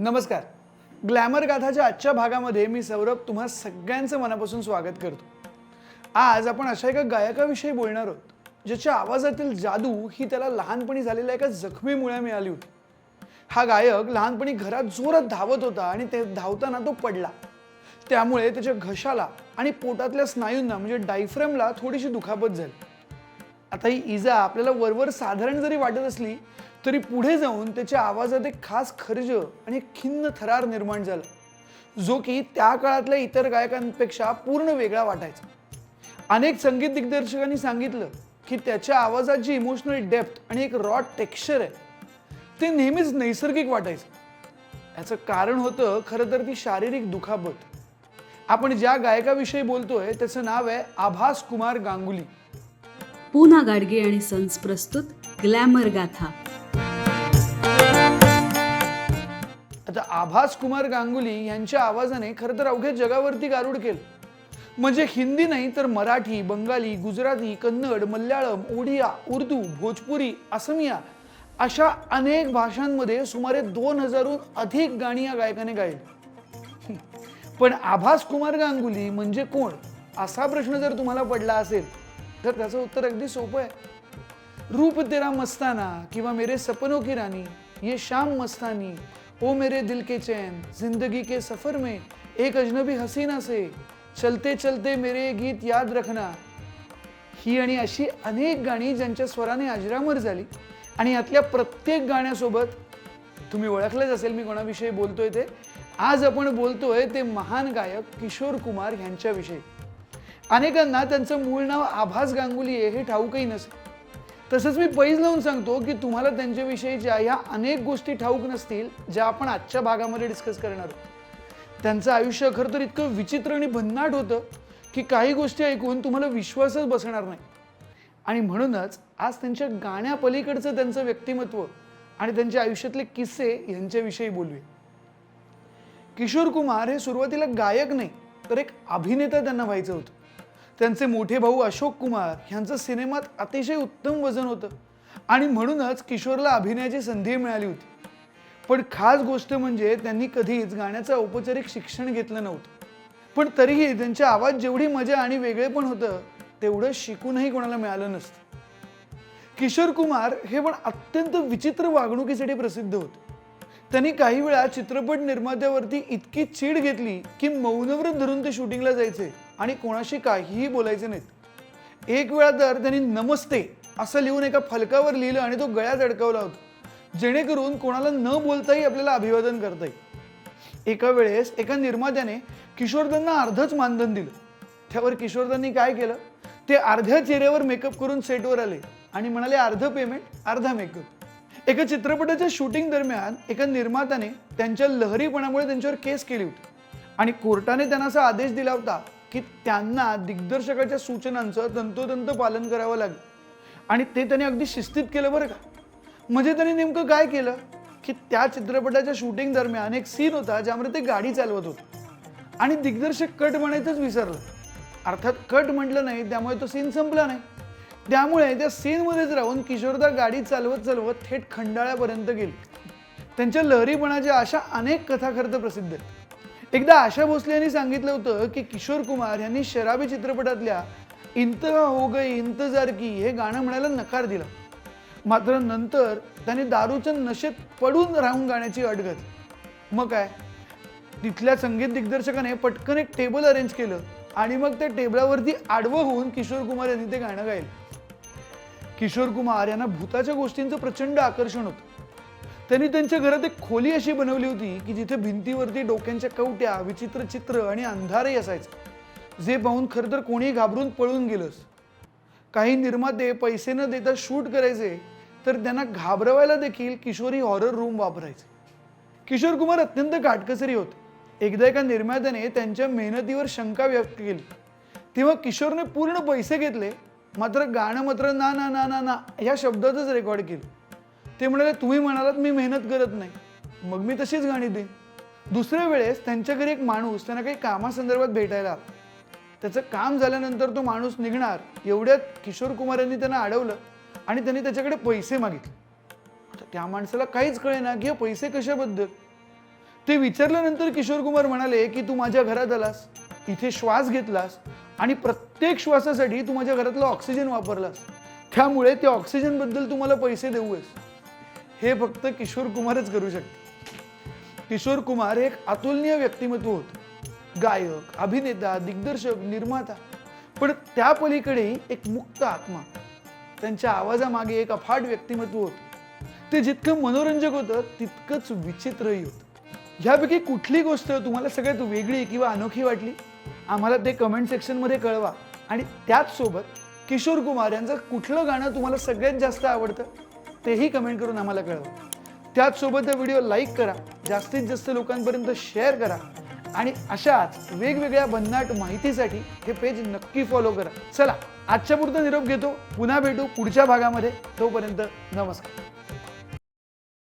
नमस्कार. ग्लॅमर गाथाच्या आजच्या भागामध्ये मी सौरभ तुम्हा सगळ्यांचं मनापासून स्वागत करतो. आज आपण अशा एका गायकाविषयी बोलणार आहोत ज्याच्या आवाजातील जादू ही त्याला लहानपणी झालेल्या एका जखमीमुळे मिळाली होती. हा गायक लहानपणी घरात जोरात धावत होता आणि ते धावताना तो पडला. त्यामुळे त्याच्या घशाला आणि पोटातल्या स्नायूंना म्हणजे डायफ्रेमला थोडीशी दुखापत झाली. आता ही इजा आपल्याला वरवर साधारण जरी वाटत असली तरी पुढे जाऊन त्याच्या आवाजात एक खास खर्ज आणि एक खिन्न थरार निर्माण झाला. जो की त्या काळातल्या इतर गायकांपेक्षा पूर्ण वेगळा वाटायचा. अनेक संगीत दिग्दर्शकांनी सांगितलं की त्याच्या आवाजात जी इमोशनल डेप्थ आणि एक रॉ टेक्स्चर आहे ते नेहमीच नैसर्गिक वाटायचं. याचं कारण होतं खरं तर ती शारीरिक दुखापत. आपण ज्या गायकाविषयी बोलतोय त्याचं नाव आहे आभास कुमार गांगुली. पूना गाडगे आणि सन्स प्रस्तुत ग्लॅमर गाथा. आभास कुमार गांगुली यांच्या आवाजाने खरं तर अवघ्या जगावरती गारूड केलं. म्हणजे हिंदी नाही तर मराठी बंगाली गुजराती कन्नड मल्याळम ओडिया उर्दू भोजपुरी असमिया अशा अनेक भाषांमध्ये सुमारे दोन हजारहून अधिक गाणी या गायकाने गायली. पण आभास कुमार गांगुली म्हणजे कोण? असा प्रश्न जर तुम्हाला पडला असेल तर त्याचं उत्तर अगदी सोपं आहे. रूप तेरा मस्ताना किंवा मेरे सपनो की राणी ये श्याम मस्तानी ओ मेरे दिल के चैन जिंदगी के सफर में एक अजनबी हसीना से चलते चलते मेरे गीत याद रखना। ही आणि अशी अनेक गाणी ज्यांच्या स्वराने अजरामर झाली आणि यातल्या प्रत्येक गाण्यासोबत तुम्ही ओळखलंच असेल मी कोणाविषयी बोलतोय ते. आज आपण बोलतोय ते महान गायक किशोर कुमार यांच्याविषयी. अनेकांना त्यांचं मूळ नाव आभास गांगुली आहे हे ठाऊकही नसेल तसंच मी पैज लावून सांगतो की तुम्हाला त्यांच्याविषयीच्या ह्या अनेक गोष्टी ठाऊक नसतील ज्या आपण आजच्या भागामध्ये डिस्कस करणार आहोत. त्यांचं आयुष्य खरं तर इतकं विचित्र आणि भन्नाट होतं की काही गोष्टी ऐकून तुम्हाला विश्वासच बसणार नाही. आणि म्हणूनच आज त्यांच्या गाण्यापलीकडचं त्यांचं व्यक्तिमत्व आणि त्यांच्या आयुष्यातले किस्से यांच्याविषयी बोलूया. किशोर कुमार हे सुरुवातीला गायक नाही तर एक अभिनेता त्यांना व्हायचं होतं. त्यांचे मोठे भाऊ अशोक कुमार यांचं सिनेमात अतिशय उत्तम वजन होतं. आणि म्हणूनच किशोरला अभिनयाची संधी मिळाली होती. पण खास गोष्ट म्हणजे त्यांनी कधीच गाण्याचं औपचारिक शिक्षण घेतलं नव्हतं. पण तरीही त्यांच्या आवाज जेवढी मजा आणि वेगळेपण होतं तेवढं शिकूनही कोणाला मिळालं नसतं. किशोर कुमार हे पण अत्यंत विचित्र वागणुकीसाठी प्रसिद्ध होते. त्यांनी काही वेळा चित्रपट निर्मात्यावरती इतकी चीड घेतली की मौनव्रत धरून ते शूटिंगला जायचे आणि कोणाशी काहीही बोलायचे नाहीत. एक वेळा तर त्यांनी नमस्ते असं लिहून एका फलकावर लिहिलं आणि तो गळ्यात अडकवला होता. जेणेकरून कोणाला न बोलताही आपल्याला अभिवादन करता येईल एका वेळेस एका निर्मात्याने किशोरदांना अर्धच मानधन दिलं. त्यावर किशोरदांनी काय केलं? ते अर्ध्या चेहऱ्यावर मेकअप करून सेटवर आले आणि म्हणाले अर्ध पेमेंट अर्धा मेकअप एका चित्रपटाच्या शूटिंग दरम्यान एका निर्मात्याने त्यांच्या लहरीपणामुळे त्यांच्यावर केस केली होती. आणि कोर्टाने त्यांना असा आदेश दिला होता की त्यांना दिग्दर्शकाच्या सूचनांचं तंतोतंत पालन करावं लागेल. आणि ते त्यांनी अगदी शिस्तीत केलं बरं का? म्हणजे त्यांनी नेमकं काय केलं? की त्या चित्रपटाच्या शूटिंग दरम्यान एक सीन होता ज्यामध्ये ते गाडी चालवत होते. आणि दिग्दर्शक कट म्हणायचंच विसरलं. अर्थात कट म्हटलं नाही त्यामुळे तो सीन संपला नाही. त्यामुळे त्या सीनमध्येच राहून किशोरदा गाडी चालवत चालवत थेट खंडाळ्यापर्यंत गेली. त्यांच्या लहरीपणाच्या अशा अनेक कथा प्रसिद्ध आहेत. एकदा आशा भोसले यांनी सांगितलं होतं की किशोर कुमार यांनी शराबी चित्रपटातल्या इंतहा हो गई इंतजार की हे गाणं म्हणायला नकार दिला. मात्र नंतर त्यांनी दारूच्या नशेत पडून राहून गाण्याची अट घातली. मग काय? तिथल्या संगीत दिग्दर्शकाने पटकन एक टेबल अरेंज केलं आणि मग त्या टेबलावरती आडवं होऊन किशोर कुमार यांनी ते गाणं गायलं. किशोर कुमार यांना भूताच्या गोष्टींचं प्रचंड आकर्षण होतं. त्यांनी त्यांच्या घरात एक खोली अशी बनवली होती की जिथे भिंतीवरती डोक्यांच्या कवट्या विचित्र चित्र आणि अंधारही असायचं. जे पाहून खरं तर कोणी घाबरून पळून गेलंच काही निर्माते पैसे न देता शूट करायचे तर त्यांना घाबरवायला देखील किशोरी हॉरर रूम वापरायचे. किशोर कुमार अत्यंत काटकसरी होते. एकदा एका निर्मात्याने त्यांच्या मेहनतीवर शंका व्यक्त केली. तेव्हा किशोरने पूर्ण पैसे घेतले मात्र गाणं मात्र ना ना ना ना ना ह्या शब्दातच रेकॉर्ड केलं. ते म्हणाले तुम्ही म्हणालात मी मेहनत करत नाही. मग मी तशीच गाणी देईन. दुसऱ्या वेळेस त्यांच्या घरी एक माणूस त्यांना काही कामासंदर्भात भेटायला त्याचं काम झाल्यानंतर तो माणूस निघणार एवढ्यात किशोर कुमार यांनी त्यांना अडवलं आणि त्यांनी त्याच्याकडे पैसे मागितले. त्या माणसाला काहीच कळेना की हे पैसे कशाबद्दल. ते विचारल्यानंतर किशोर कुमार म्हणाले की तू माझ्या घरात आलास. इथे श्वास घेतलास आणि प्रत्येक श्वासासाठी तू माझ्या घरातला ऑक्सिजन वापरलास. त्यामुळे त्या ऑक्सिजनबद्दल तुम्हाला पैसे देऊस हे फक्त किशोर कुमारच करू शकते. किशोर कुमार हे एक अतुलनीय व्यक्तिमत्व होतं. गायक अभिनेता दिग्दर्शक निर्माता. पण त्या पलीकडे एक मुक्त आत्मा. त्यांच्या आवाजामागे एक अफाट व्यक्तिमत्व होतं. ते जितकं मनोरंजक होतं तितकंच विचित्रही होतं. ह्यापैकी कुठली गोष्ट तुम्हाला सगळ्यात वेगळी किंवा अनोखी वाटली? आम्हाला ते कमेंट सेक्शनमध्ये कळवा. आणि त्याच सोबत किशोर कुमार यांचं कुठलं गाणं तुम्हाला सगळ्यात जास्त आवडतं तेही कमेंट करून आम्हाला कळवा. त्याचसोबत हा व्हिडिओ लाईक करा जास्तीत जास्त लोकांपर्यंत शेअर करा आणि अशाच वेगवेगळ्या भन्नाट माहितीसाठी हे पेज नक्की फॉलो करा. चला आजच्या पुरतं निरोप घेतो पुन्हा भेटू पुढच्या भागामध्ये. तोपर्यंत नमस्कार.